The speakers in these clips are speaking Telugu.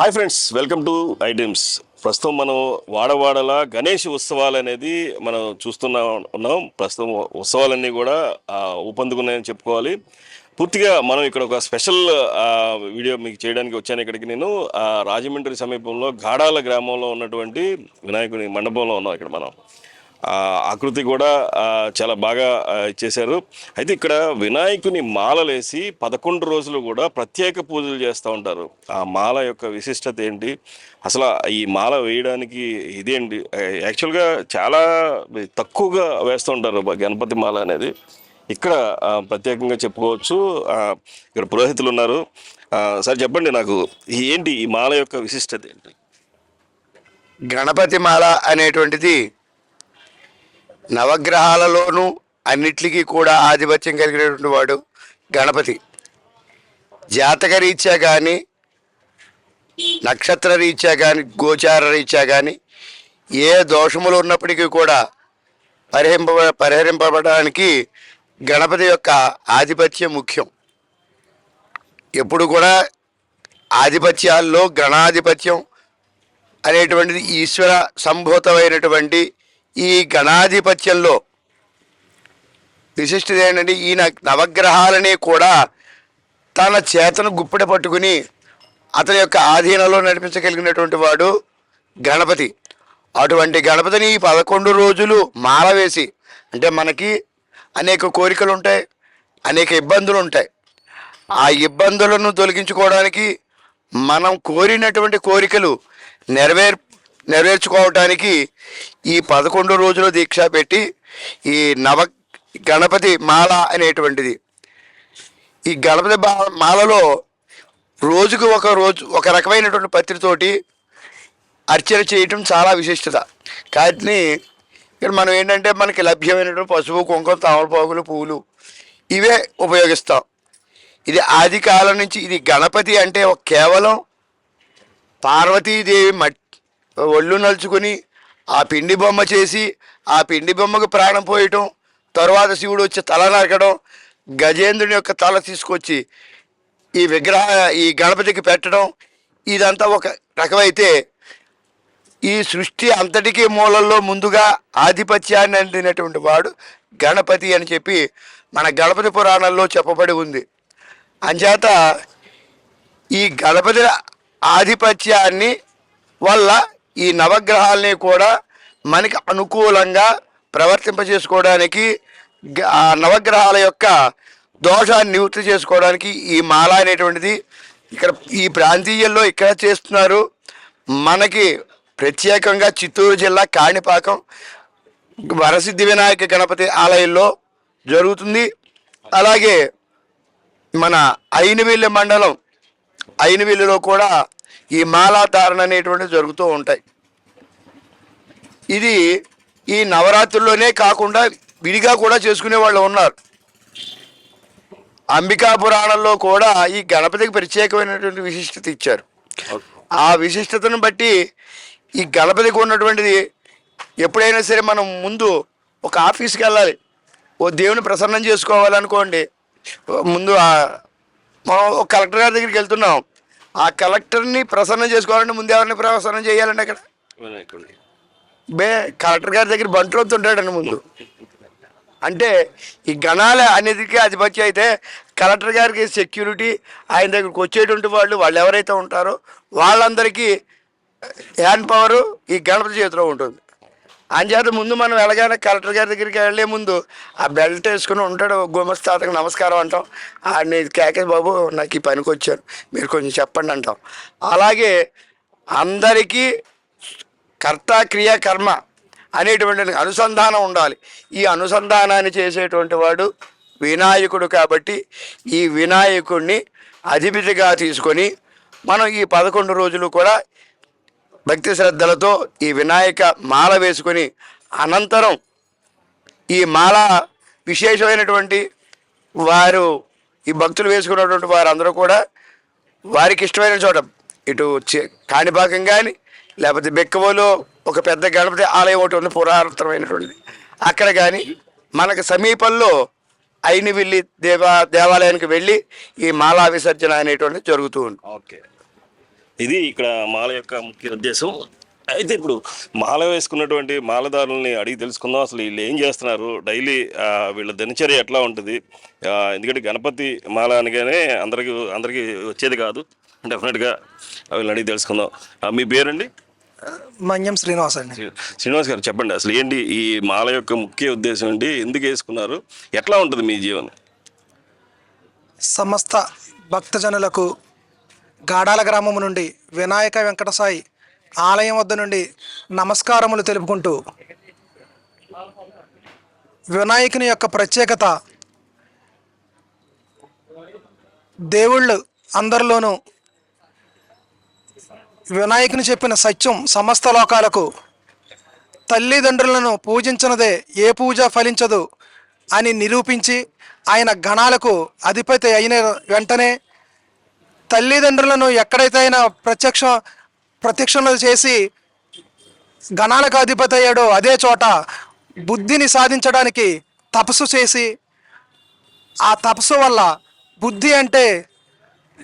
Hi friends welcome to items ప్రస్తుతం మనం వాడవాడల గణేష్ ఉత్సవాలు అనేది మనం చూస్తున్నా ఉన్నాం. ప్రస్తుతం ఉత్సవాలన్నీ కూడా ఊపందుకున్నాయని చెప్పుకోవాలి. పూర్తిగా మనం ఇక్కడ ఒక స్పెషల్ వీడియో మీకు చేయడానికి వచ్చాను ఇక్కడికి నేను. రాజమండ్రి సమీపంలో గాడాల గ్రామంలో ఉన్నటువంటి వినాయకుని మండపంలో ఉన్నాం ఇక్కడ మనం. ఆకృతి కూడా చాలా బాగా చేశారు అయితే ఇక్కడ వినాయకుని మాలలేసి పదకొండు రోజులు కూడా ప్రత్యేక పూజలు చేస్తూ ఉంటారు. ఆ మాల యొక్క విశిష్టత ఏంటి? అసలు ఈ మాల వేయడానికి ఇదేంటి యాక్చువల్గా చాలా తక్కువగా వేస్తూ ఉంటారు గణపతి మాల అనేది. ఇక్కడ ప్రత్యేకంగా చెప్పుకోవచ్చు. ఇక్కడ పురోహితులు ఉన్నారు. సార్ చెప్పండి నాకు ఏంటి ఈ మాల యొక్క విశిష్టత ఏంటి? గణపతి మాల అనేటువంటిది నవగ్రహాలలోనూ అన్నిటికీ కూడా ఆధిపత్యం కలిగినటువంటి వాడు గణపతి. జాతక రీత్యా కానీ నక్షత్ర రీత్యా కానీ గోచార రీత్యా కానీ ఏ దోషములు ఉన్నప్పటికీ కూడా పరిహింప పరిహరింపబడడానికి గణపతి యొక్క ఆధిపత్యం ముఖ్యం. ఎప్పుడు కూడా ఆధిపత్యాల్లో గణాధిపత్యం అనేటువంటిది ఈశ్వర సంభూతమైనటువంటి ఈ గణాధిపత్యంలో విశిష్టత ఏంటంటే ఈ న- నవగ్రహాలని కూడా తన చేతను గుప్పిడ పట్టుకుని అతని యొక్క ఆధీనంలో నడిపించగలిగినటువంటి వాడు గణపతి. అటువంటి గణపతిని ఈ పదకొండు రోజులు మాల వేసి అంటే మనకి అనేక కోరికలు ఉంటాయి అనేక ఇబ్బందులు ఉంటాయి ఆ ఇబ్బందులను తొలగించుకోవడానికి మనం కోరినటువంటి కోరికలు నెరవేర్ నెరవేర్చుకోవటానికి ఈ పదకొండు రోజులు దీక్ష పెట్టి ఈ నవ గణపతి మాల అనేటువంటిది. ఈ గణపతి బా- మాలలో రోజుకు ఒక రోజు ఒక రకమైనటువంటి పత్రితోటి అర్చన చేయటం చాలా విశిష్టత. కానీ ఇక్కడ మనం ఏంటంటే మనకి లభ్యమైనటువంటి పసుపు కుంకుమ తమలపాకులు పువ్వులు ఇవే ఉపయోగిస్తాం. ఇది ఆది కాలం నుంచి ఇది గణపతి అంటే కేవలం పార్వతీదేవి మట్టి ఒళ్ళు నలుచుకుని ఆ పిండి బొమ్మ చేసి ఆ పిండి బొమ్మకు ప్రాణం పోయటం తరువాత శివుడు వచ్చి తల నరకడం గజేంద్రుని యొక్క తల తీసుకొచ్చి ఈ విగ్రహ ఈ గణపతికి పెట్టడం ఇదంతా ఒక రకమైతే ఈ సృష్టి అంతటికీ మూలల్లో ముందుగా ఆధిపత్యాన్ని అందినటువంటి వాడు గణపతి అని చెప్పి మన గణపతి పురాణంలో చెప్పబడి ఉంది. అంచేత ఈ గణపతి ఆధిపత్యాన్ని వల్ల ఈ నవగ్రహాలని కూడా మనకి అనుకూలంగా ప్రవర్తింపజేసుకోవడానికి ఆ నవగ్రహాల యొక్క దోషాన్ని నివృత్తి చేసుకోవడానికి ఈ మాల అనేటువంటిది ఇక్కడ ఈ ప్రాంతీయంలో ఇక్కడ చేస్తున్నారు. మనకి ప్రత్యేకంగా చిత్తూరు జిల్లా కాణిపాకం వరసిద్ధి వినాయక గణపతి ఆలయంలో జరుగుతుంది. అలాగే మన ఐనవిల్లి మండలం ఐనవిల్లిలో కూడా ఈ మాలాధారణ అనేటువంటివి జరుగుతూ ఉంటాయి. ఇది ఈ నవరాత్రుల్లోనే కాకుండా విడిగా కూడా చేసుకునే వాళ్ళు ఉన్నారు. అంబికా పురాణంలో కూడా ఈ గణపతికి ప్రత్యేకమైనటువంటి విశిష్టత ఇచ్చారు. ఆ విశిష్టతను బట్టి ఈ గణపతికి ఉన్నటువంటిది ఎప్పుడైనా సరే మనం ముందు ఒక ఆఫీస్కి వెళ్ళాలి. ఓ దేవుని ప్రసన్నం చేసుకోవాలనుకోండి. ముందు మనం ఒక కలెక్టర్ గారి దగ్గరికి వెళ్తున్నాం. ఆ కలెక్టర్ని ప్రసన్నం చేసుకోవాలంటే ముందు ఎవరిని ప్రసన్నం చేయాలండి అక్కడ? బే కలెక్టర్ గారి దగ్గర బంట్రోత్ ఉంటాడండి ముందు. అంటే ఈ గణాల అనేదికి ఆధిపత్యం అయితే కలెక్టర్ గారికి సెక్యూరిటీ ఆయన దగ్గరికి వచ్చేటువంటి వాళ్ళు వాళ్ళు ఎవరైతే ఉంటారో వాళ్ళందరికీ హ్యాండ్ పవర్ ఈ గణపతి చేతిలో ఉంటుంది. అంచేత ముందు మనం ఎలాగైనా కలెక్టర్ గారి దగ్గరికి వెళ్ళే ముందు ఆ బెల్ట్ వేసుకుని ఉంటాడు గుమస్తా అతనికి నమస్కారం అంటాం. ఆడిని కేకే బాబు నాకు ఈ పనికి వచ్చాను మీరు కొంచెం చెప్పండి అంటాం. అలాగే అందరికీ కర్త క్రియ కర్మ అనేటువంటి అనుసంధానం ఉండాలి. ఈ అనుసంధానాన్ని చేసేటువంటి వాడు వినాయకుడు కాబట్టి ఈ వినాయకుడిని అధిపతిగా తీసుకొని మనం ఈ పదకొండు రోజులు కూడా భక్తి శ్రద్ధలతో ఈ వినాయక మాల వేసుకొని అనంతరం ఈ మాల విశేషమైనటువంటి వారు ఈ భక్తులు వేసుకున్నటువంటి వారందరూ కూడా వారికి ఇష్టమైన చోట ఇటు చి- కాణిపాకం కానీ లేకపోతే బెక్కవోలో ఒక పెద్ద గణపతి ఆలయం ఒకటి ఉంది పురాతనమైనటువంటిది. అక్కడ కానీ మనకు సమీపంలో అయినవిల్లి దేవా దేవాలయానికి వెళ్ళి ఈ మాలా విసర్జన అనేటువంటిది జరుగుతూ ఉంది ఓకే. ఇది ఇక్కడ మాల యొక్క ముఖ్య ఉద్దేశం. అయితే ఇప్పుడు మాల వేసుకున్నటువంటి మాలదారుల్ని అడిగి తెలుసుకుందాం. అసలు వీళ్ళు ఏం చేస్తున్నారు? డైలీ వీళ్ళ దినచర్య ఎట్లా ఉంటుంది? ఎందుకంటే గణపతి మాల అనగానే అందరికి అందరికీ వచ్చేది కాదు. డెఫినెట్గా వీళ్ళని అడిగి తెలుసుకుందాం. మీ పేరండి? మన్యం శ్రీనివాస్ అండి. శ్రీ- శ్రీనివాస్ గారు చెప్పండి. అసలు ఏంటి ఈ మాల యొక్క ముఖ్య ఉద్దేశం ఏంటి? ఎందుకు వేసుకున్నారు? ఎట్లా ఉంటుంది మీ జీవనం? సమస్త భక్తజనులకు గాడాల గ్రామం నుండి వినాయక వెంకటసాయి ఆలయం వద్ద నుండి నమస్కారములు తెలుపుకుంటూ వినాయకుని యొక్క ప్రత్యేకత దేవుళ్ళు అందరిలోనూ వినాయకుని చెప్పిన సత్యం సమస్త లోకాలకు తల్లిదండ్రులను పూజించినదే ఏ పూజ ఫలించదు అని నిరూపించి ఆయన గణాలకు అధిపతి అయిన వెంటనే తల్లిదండ్రులను ఎక్కడైతే ఆయన ప్రత్యక్ష ప్రత్యక్షంలో చేసి గణాలకు అధిపతి అయ్యాడో అదే చోట బుద్ధిని సాధించడానికి తపస్సు చేసి ఆ తపస్సు వల్ల బుద్ధి అంటే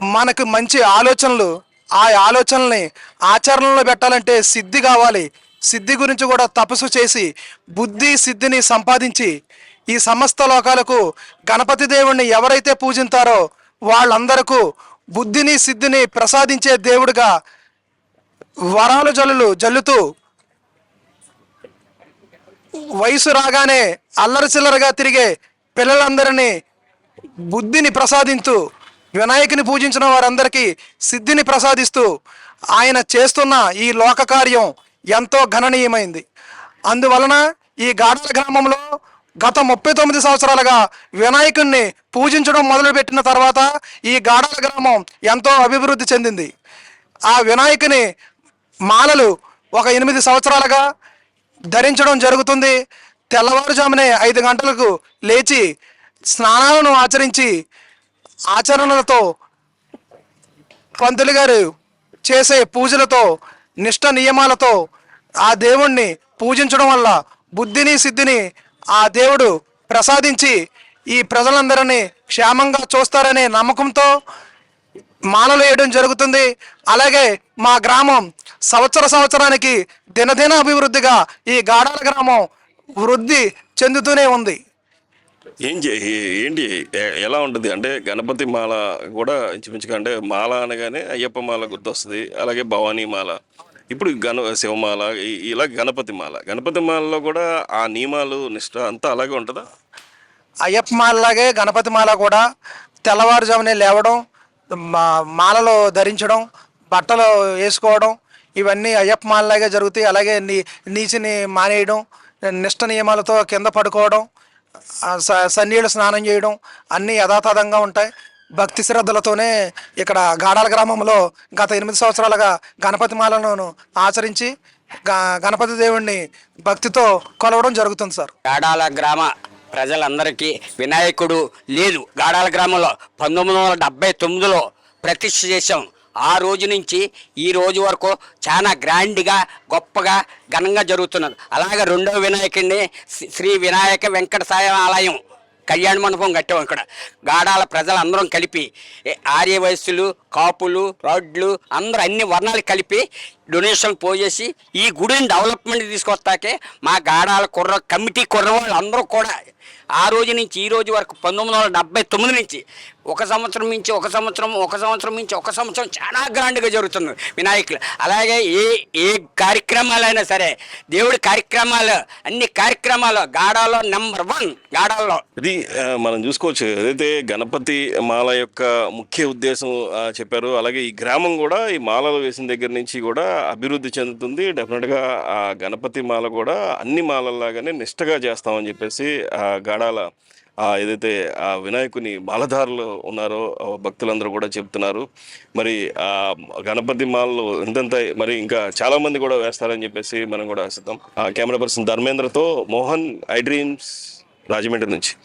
మనకు మంచి ఆలోచనలు ఆ ఆలోచనల్ని ఆచరణలో పెట్టాలంటే సిద్ధి కావాలి. సిద్ధి గురించి కూడా తపస్సు చేసి బుద్ధి సిద్ధిని సంపాదించి ఈ సమస్త లోకాలకు గణపతి దేవుణ్ణి ఎవరైతే పూజింతారో వాళ్ళందరకు బుద్ధిని సిద్ధిని ప్రసాదించే దేవుడుగా వరాలు జల్లులు జల్లుతూ వయసు రాగానే అల్లరి చిల్లరగా తిరిగే పిల్లలందరినీ బుద్ధిని ప్రసాదించు వినాయకుని పూజించిన వారందరికీ సిద్ధిని ప్రసాదిస్తూ ఆయన చేస్తున్న ఈ లోక కార్యం ఎంతో గణనీయమైంది. అందువలన ఈ గాడాల గ్రామంలో గత ముప్పై తొమ్మిది సంవత్సరాలుగా వినాయకుణ్ణి పూజించడం మొదలుపెట్టిన తర్వాత ఈ గాడాల గ్రామం ఎంతో అభివృద్ధి చెందింది. ఆ వినాయకుని మాలలు ఒక ఎనిమిది సంవత్సరాలుగా ధరించడం జరుగుతుంది. తెల్లవారుజామునే ఐదు గంటలకు లేచి స్నానాలను ఆచరించి ఆచరణలతో పంతులు గారు చేసే పూజలతో నిష్ట నియమాలతో ఆ దేవుణ్ణి పూజించడం వల్ల బుద్ధిని సిద్ధిని ఆ దేవుడు ప్రసాదించి ఈ ప్రజలందరినీ క్షేమంగా చూస్తారనే నమ్మకంతో మాలలు వేయడం జరుగుతుంది. అలాగే మా గ్రామం సంవత్సర సంవత్సరానికి దినదిన అభివృద్ధిగా ఈ గాడాల గ్రామం వృద్ధి చెందుతూనే ఉంది. ఏం చే ఏంటి ఎలా ఉంటుంది? అంటే గణపతి మాల కూడా ఇంచుమించుగా అంటే మాల అనగానే అయ్యప్ప మాల గుర్తొస్తుంది. అలాగే భవానీ మాల. ఇప్పుడు గణ శివమాల ఇలా గణపతి మాల. గణపతి మాలలో కూడా ఆ నియమాలు నిష్ట అంతా అలాగే ఉంటుందా? అయ్యప్ప మాలలాగే గణపతి మాల కూడా తెల్లవారుజామునే లేవడం మా మాలలో ధరించడం బట్టలు వేసుకోవడం ఇవన్నీ అయ్యప్ప మాలలాగే జరుగుతాయి. అలాగే నీ నీచిని మానేయడం నిష్ట నియమాలతో కింద పడుకోవడం స- సన్నీళ్ళు స్నానం చేయడం అన్నీ యథాతథంగా ఉంటాయి. భక్తి శ్రద్ధలతోనే ఇక్కడ గాడాల గ్రామంలో గత ఎనిమిది సంవత్సరాలుగా గణపతి మాలను ఆచరించి గ- గణపతి దేవుణ్ణి భక్తితో కొలవడం జరుగుతుంది సార్. గాడాల గ్రామ ప్రజలందరికీ వినాయకుడు లేదు. గాడాల గ్రామంలో పంతొమ్మిది వందల డెబ్బై తొమ్మిదిలో ప్రతిష్ఠ చేశాం. ఆ రోజు నుంచి ఈ రోజు వరకు చాలా గ్రాండ్గా గొప్పగా ఘనంగా జరుగుతున్నది. అలాగే రెండవ వినాయకుడిని శ్రీ- శ్రీ వినాయక వెంకట ఆలయం కళ్యాణ మండపం కట్టాం ఇక్కడ. గాడాల ప్రజలందరం కలిపి ఆర్య వయస్సులు కాపులు రోడ్లు అందరూ అన్ని వర్ణాలు కలిపి డొనేషన్ పోజేసి ఈ గుడిని డెవలప్మెంట్ తీసుకొస్తాకే మా గాడాల కుర్ర కమిటీ కుర్ర వాళ్ళు అందరూ కూడా ఆ రోజు నుంచి ఈ రోజు వరకు పంతొమ్మిది వందల డెబ్బై తొమ్మిది నుంచి ఒక సంవత్సరం నుంచి ఒక సంవత్సరం ఒక సంవత్సరం నుంచి ఒక సంవత్సరం చాలా గ్రాండ్గా జరుగుతుంది వినాయకులు. అలాగే ఏ ఏ కార్యక్రమాలైనా సరే దేవుడి కార్యక్రమాలు అన్ని కార్యక్రమాలు గాడాలో నెంబర్ వన్ గాడాల్లో ఇది మనం చూసుకోవచ్చు. ఏదైతే గణపతి మాల యొక్క ముఖ్య ఉద్దేశం చెప్పారు అలాగే ఈ గ్రామం కూడా ఈ మాలలు వేసిన దగ్గర నుంచి కూడా అభివృద్ధి చెందుతుంది. డెఫినెట్గా ఆ గణపతి మాల కూడా అన్ని మాలల్లాగానే నిష్టగా చేస్తామని చెప్పేసి ఆ గాడాల ఏదైతే ఆ వినాయకుని మాలధారులు ఉన్నారో భక్తులందరూ కూడా చెప్తున్నారు. మరి ఆ గణపతి మాలలు ఎంతెంత మరి ఇంకా చాలా మంది కూడా వేస్తారని చెప్పేసి మనం కూడా ఆశిద్దాం. ఆ కెమెరా పర్సన్ ధర్మేంద్రతో మోహన్ ఐ డ్రీమ్స్ రాజమండ్రి నుంచి.